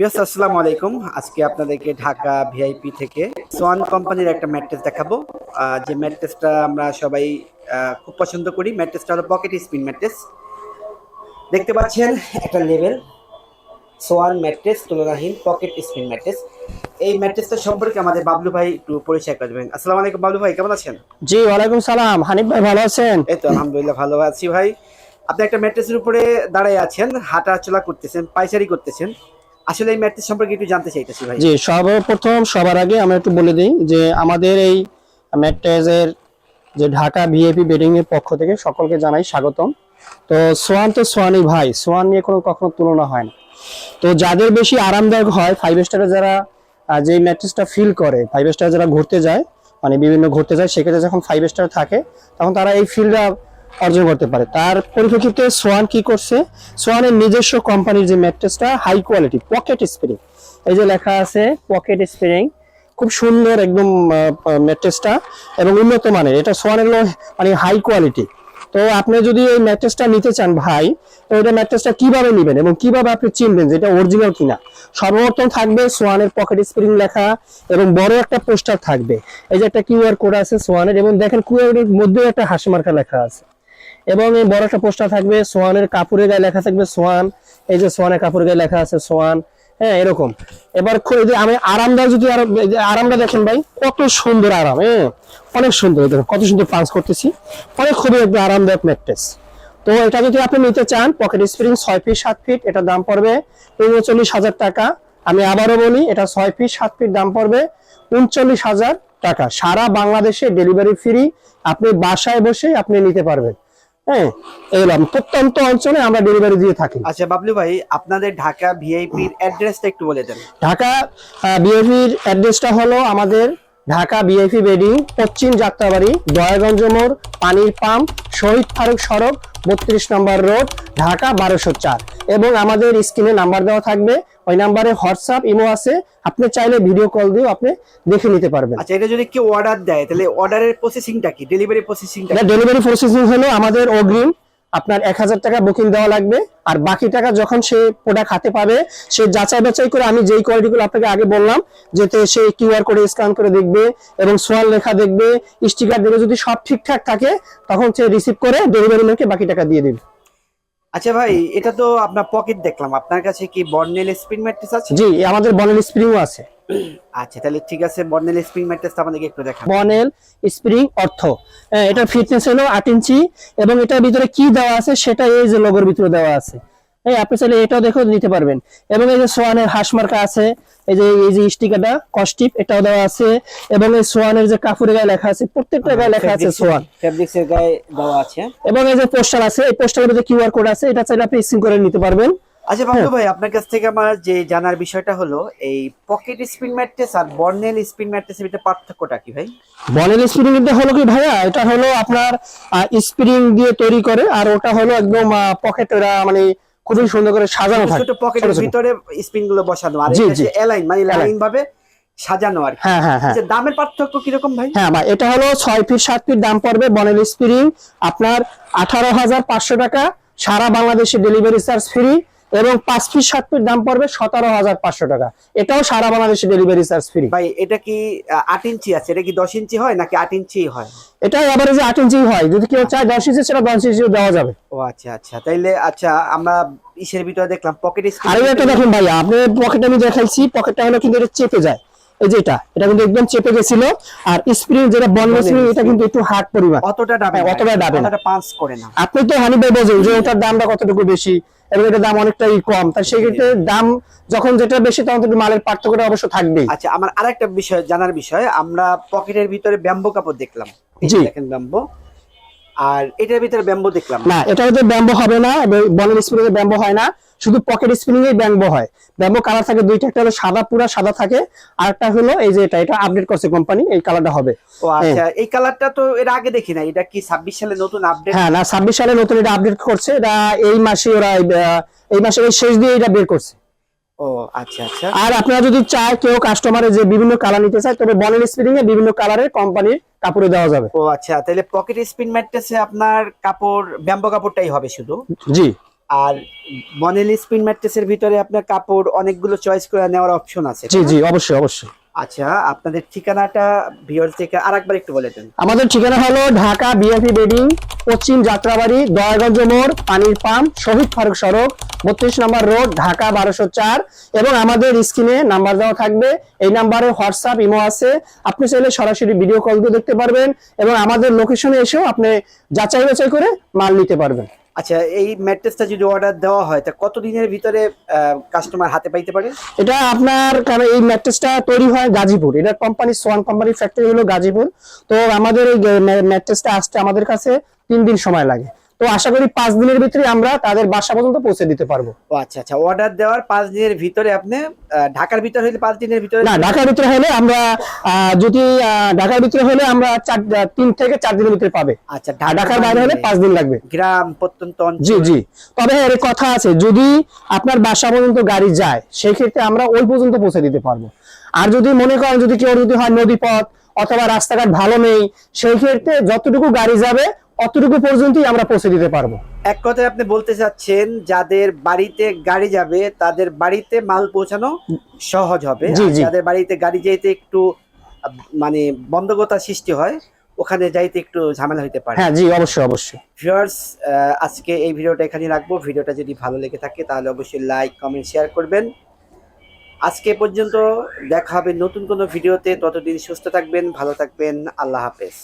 বিয়াস আসসালামু আলাইকুম। আজকে আপনাদেরকে ঢাকা ভিআইপি থেকে সোয়ান কোম্পানির একটা ম্যাট্রেস দেখাবো। যে ম্যাট্রেসটা আমরা সবাই খুব পছন্দ করি। ম্যাট্রেসটা হলো পকেট স্পিন ম্যাট্রেস দেখতে পাচ্ছেন একটা লেভেল সোয়ান ম্যাট্রেস তুলনাহীন পকেট স্পিন ম্যাট্রেস এই ম্যাট্রেসটা সম্পর্কে আমাদের বাবলু ভাই একটু পরিচয় করে দেবেন। আসসালামু আলাইকুম বাবলু ভাই কেমন আছেন? জি ওয়ালাইকুম সালাম। হানিফ ভাই ভালো আছেন? এই তো আলহামদুলিল্লাহ ভালো আছি ভাই। আপনি একটা ম্যাট্রেসের উপরে দাঁড়ায় আছেন হাঁটা চলা করতেছেন পাইচারি করতেছেন। আসলে এই ম্যাট্রেস সম্পর্কে একটু জানতে চাইতেছি ভাই। জি, সর্বপ্রথম সবার আগে আমরা একটু বলে দিই যে আমাদের এই ম্যাট্রেজের যে ঢাকা ভিএপি বেডিং এর পক্ষ থেকে সকলকে জানাই স্বাগতম। তো সোয়ান তো সোয়ানই ভাই, সোয়ান নিয়ে কোনো কখনো তুলনা হয় না। তো যাদের বেশি আরামদায়ক হয় ফাইভ স্টারে যারা যে ম্যাট্রেসটা ফিল করে ফাইভ স্টার যারা ঘুরতে যায় মানে বিভিন্ন ঘুরতে যায়, সেক্ষেত্রে যখন ফাইভ স্টার থাকে, তখন তারা এই ফিলটা অর্জন করতে পারে। তার পরিপ্রেক্ষিতে সোয়ান কি করছে? সোয়ানের নিজস্ব কোম্পানির যে ম্যাট্রেসটা হাই কোয়ালিটি পকেট স্প্রিং এই যে লেখা আছে পকেট স্প্রিং খুব সুন্দর একদম ম্যাট্রেসটা এবং উন্নত মানের। এটা সোয়ানের মানে হাই কোয়ালিটি তো আপনি যদি এই ম্যাট্রেসটা নিতে চান ভাই, তো এটা ম্যাট্রেসটা কীভাবে নেবেন এবং কীভাবে আপনি চিনবেন যে এটা অরিজিনাল কিনা? সর্বপ্রথম থাকবে সোয়ানের পকেট স্প্রিং লেখা এবং বড় একটা পোস্টার থাকবে। এই যে একটা কিউআর কোড আছে সোয়ানের এবং দেখেন কিউআর মধ্যেও একটা হাসি মার্কা লেখা আছে। এবং এই বড় একটা পোস্টার থাকবে সোয়ানের কাপড়ের গায়ে লেখা থাকবে সোয়ান এই যে সোয়ানের কাপড়ের গায়ে লেখা আছে সোয়ান হ্যাঁ এরকম। এবার আমি আরামদায়ক যদি আরামটা দেখেন ভাই, কত সুন্দর আরাম হ্যাঁ? অনেক সুন্দর, দেখেন, কত সুন্দর পাঞ্চ করতেছি। অনেক খুবই একদম আরামদায়ক ম্যাট্রেস তো এটা যদি আপনি নিতে চান পকেট স্প্রিং ছয় ফিট সাত ফিট এটার দাম পড়বে উনচল্লিশ হাজার টাকা। আমি আবারও বলি, এটা ছয় ফিট সাত ফিট দাম পড়বে উনচল্লিশ হাজার টাকা। সারা বাংলাদেশে ডেলিভারি ফ্রি আপনি বাসায় বসে আপনি নিতে পারবেন। হ্যাঁ এলাম প্রত্যন্ত অঞ্চলে আমরা ডেলিভারি দিয়ে থাকি। আচ্ছা বাবলু ভাই আপনাদের ঢাকা ভিআইপির অ্যাড্রেসটা একটু বলে দেন। ঢাকা বিএফির অ্যাড্রেসটা হলো আমাদের ঢাকা বিএফি বেডিং পশ্চিম যাত্রাবাড়ি দয়াগঞ্জ মোড় পানির পাম্প শহীদ ফারুক সড়ক বত্রিশ নম্বর রোড ঢাকা বারোশো চার। এবং আমাদের স্ক্রিনে নাম্বার দেওয়া থাকবে ওই নাম্বারে হোয়াটসঅ্যাপ ইমো আছে। আপনি চাইলে ভিডিও কল দিয়েও আপনি দেখে নিতে পারবেন। আচ্ছা এটা যদি কেউ অর্ডার দেয় তাহলে অর্ডারের প্রসেসিংটা কি? ডেলিভারি প্রসেসিংটা ডেলিভারি প্রসেসিং হলো আমাদের অগ্রিম আপনার এক হাজার টাকা বুকিং দেওয়া লাগবে। আর বাকি টাকা যখন সে প্রোডাক্ট হাতে পাবে সে যাচাই বাছাই করে আমি যেই কোয়ালিটিগুলো আপনাকে আগে বললাম যেতে সে কিউআর কোড স্ক্যান করে দেখবে এবং সোয়াল লেখা দেখবে স্টিকার দেখবে যদি সব ঠিকঠাক থাকে তখন সে রিসিভ করে ডেলিভারি ম্যানকে বাকি টাকা দিয়ে দিবে। আচ্ছা ভাই এটা তো আপনার পকেট দেখলাম। আপনার কাছে কি বর্নেল স্প্রিং ম্যাট্রেস আছে? জি আমাদের বর্নেল স্প্রিংও আছে। আচ্ছা তাহলে ঠিক আছে বর্নেল স্প্রিং ম্যাট্রেস আমাদেরকে একটু দেখান। বর্নেল স্প্রিং অর্থ। হ্যাঁ, এটার ফিটনেস হলো 8 ইঞ্চি এবং এটার ভিতরে কি দেওয়া আছে সেটা এই যে লোগোর ভিতরে দেওয়া আছে। এই আপনি চাইলে এটাও দেখেও নিতে পারবেন। এবং এই যে সোয়ানের হাঁস মার্কা আছে এই যে এই যে স্টিকারটা কস্টিপ এটাও দেওয়া আছে। এবং এই সোয়ানের যে কাপড়ের গায়ে লেখা আছে প্রত্যেকটা গায়ে লেখা আছে সোয়ান। ফেব্রিক্স এর গায়ে দেওয়া আছে। এবং এই যে পোস্টার আছে এই পোস্টারের মধ্যে কিউআর কোড আছে এটা চাইলে আপনি স্ক্রিন করে নিতে পারবেন। আচ্ছা বাবলু ভাই আপনার কাছ থেকে আমার যে জানার বিষয়টা হলো এই পকেট স্পিন ম্যাট্রেস আর বর্নেল স্পিন ম্যাট্রেসের ভিতরে পার্থক্যটা কি ভাই? বনেল স্প্রিং এটা হলো কি ভাইয়া এটা হলো আপনার স্প্রিং দিয়ে তৈরি করে আর ওটা হলো একদম পকেটরা মানে খুবই সুন্দর করে সাজানো থাকে ছোট পকেটের। ভিতরে স্পিনগুলো বসানো। আর এটা। এলাইন মানে লাইন ভাবে সাজানো আর কি। হ্যাঁ হ্যাঁ হ্যাঁ। আচ্ছা, দামের পার্থক্য কীরকম ভাই? হ্যাঁ ভাই এটা হলো ছয় ফিট সাত ফিট দাম পড়বে বনেল স্প্রিং আপনার আঠারো হাজার পাঁচশো টাকা সারা বাংলাদেশে ডেলিভারি চার্জ ফ্রি এবং পাঁচ ফিট সাত ফিট দাম পড়বে সতেরো হাজার পাঁচশো টাকা। এটাও সারা বাংলাদেশে ডেলিভারি চার্জ ফ্রি ভাই এটা কি আট ইঞ্চি আছে? এটা কি দশ ইঞ্চি হয় নাকি আট ইঞ্চি হয়? এটা এবারে যে আট ইঞ্চি হয়। যদি কেউ চায় দশ ইঞ্চি সেটা দশ ইঞ্চি দেওয়া যাবে। ও আচ্ছা আচ্ছা। তাইলে আচ্ছা আমরা ইসের ভিতরে দেখলাম। পকেট আরে এটা দেখুন ভাই আপনি পকেটে আমি দেখাইছি। পকেটটা হলো কিন্তু এটা চেপে যায়। এই যে এটা এটা কিন্তু একদম চেপে গেছিল। আর স্প্রিং যেটা বন্ধ স্প্রিং এটা কিন্তু একটু হার্ড পরিমাণ। অতটা ডাবে হ্যাঁ, অতটা ডাবে পাঁচ করে না। আপনি তো হানি ভাই বোঝেন যে ওটার দামটা কতটুকু বেশি? এবং এটার দাম অনেকটাই কম। তার সেই ক্ষেত্রে দাম যখন যেটা বেশি তখন তো মালের পার্থক্যটা অবশ্য থাকবেই। আচ্ছা আমার আরেকটা বিষয় জানার বিষয় আমরা পকেটের ভিতরে ব্যাম্বো কাপড় দেখলাম। জি। দেখেন ব্যাম্বো। আর এটার ভিতরে ব্যাম্বো দেখলাম। না এটা হচ্ছে ব্যাম্বো হবে না বনের স্প্রিং এ ব্যাম্বো হয় না শুধু পকেট স্প্রিং এ ব্যাম্বো হয়। ব্যাম্বো কালার থাকে দুইটা একটা হলো সাদা পুরা সাদা থাকে আর একটা হলো এই যে এটা এটা আপডেট করছে কোম্পানি এই কালারটা হবে। ও আচ্ছা এই কালারটা তো এর আগে দেখি না এটা কি ছাব্বিশ সালে নতুন আপডেট হ্যাঁ না ছাব্বিশ সালে নতুন এটা আপডেট করছে এটা এই মাসে ওরা এই মাসের এই শেষ দিয়ে এটা বের করছে। ও আচ্ছা আচ্ছা। আর আপনারা যদি চায় কেউ কাস্টমারের যে বিভিন্ন কালার নিতে চায় তবে বনের স্প্রিং এ বিভিন্ন কালারের কোম্পানির কাপড়ে দেওয়া যাবে। ও আচ্ছা তাহলে পকেট স্পিন ম্যাট্রেসে আপনার কাপড় ব্যাম্বো কাপড়টাই হবে শুধু? জি। আর বনেল স্পিন ম্যাট্রেসের ভিতরে আপনার কাপড় অনেকগুলো চয়েস করে নেওয়ার অপশন আছে জি জি অবশ্যই অবশ্যই। আচ্ছা আপনাদের ঠিকানাটা ভিওর থেকে আরেকবার একটু বলে দেন। আমাদের ঠিকানা হলো ঢাকা বিএপি বেডিং পশ্চিম যাত্রাবাড়ি, দয়াগঞ্জ মোড়, পানির পাম্প, শহীদ ফারুক সড়ক, বত্রিশ নম্বর রোড, ঢাকা বারোশো চার। এবং আমাদের স্ক্রিনে নাম্বার দেওয়া থাকবে, এই নাম্বারে হোয়াটসঅ্যাপ ইমো আছে। আপনি চাইলে সরাসরি ভিডিও কল দিয়ে দেখতে পারবেন এবং আমাদের লোকেশনে এসেও আপনি যাচাই বাছাই করে মাল নিতে পারবেন। আচ্ছা এই ম্যাট্রেসটা যদি অর্ডার দেওয়া হয়, তা কত দিনের ভিতরে কাস্টমার হাতে পাইতে পারে? এটা আপনার, কারণ এই ম্যাট্রেসটা তৈরি হয় গাজীপুর। এটা কোম্পানি সোয়ান কোম্পানির ফ্যাক্টরি হলো গাজীপুর। তো আমাদের এই ম্যাট্রেসটা আসতে আমাদের কাছে তিন দিন সময় লাগে। তো আশা করি পাঁচ দিনের ভিতরে আমরা তাদের বাসা পর্যন্ত পৌঁছে দিতে পারব। ও আচ্ছা আচ্ছা অর্ডার দেওয়ার পাঁচ দিনের ভিতরে আপনি ঢাকার ভিতরে হলে পাঁচ দিনের ভিতরে না ঢাকার ভিতরে হলে আমরা যদি ঢাকার ভিতরে হলে আমরা চার তিন থেকে চার দিনের ভিতরে পাবে। আচ্ছা ঢাকার বাইরে হলে পাঁচ দিন লাগবে। গ্রাম প্রত্যন্ত জি জি। তবে এর কথা আছে যদি আপনার বাসা পর্যন্ত গাড়ি যায় সেই ক্ষেত্রে আমরা ওই পর্যন্ত পৌঁছে দিতে পারব। আর যদি মনে করেন যদি কেউ যদি হয় নদী পথ অথবা রাস্তাঘাট ভালো নেই সেই ক্ষেত্রে যতটুকু গাড়ি যাবে অতটুকু পর্যন্তই আমরা পৌঁছে দিতে পারব। এক কথায় আপনি বলতে চাচ্ছেন যাদের বাড়িতে গাড়ি যাবে তাদের বাড়িতে মাল পৌঁছানো সহজ হবে। যাদের বাড়িতে গাড়ি যেতে একটু মানে বন্ধকতা সৃষ্টি হয় ওখানে যাইতে একটু ঝামেলা হইতে পারে। হ্যাঁ জি অবশ্যই অবশ্যই। ভিউয়ার্স আজকে এই ভিডিওটা এখানে রাখব। ভিডিওটা যদি ভালো লেগে থাকে তাহলে অবশ্যই লাইক কমেন্ট শেয়ার করবেন। আজকে পর্যন্ত দেখা হবে নতুন কোনো ভিডিওতে। ততদিন সুস্থ থাকবেন ভালো থাকবেন। আল্লাহ হাফেজ।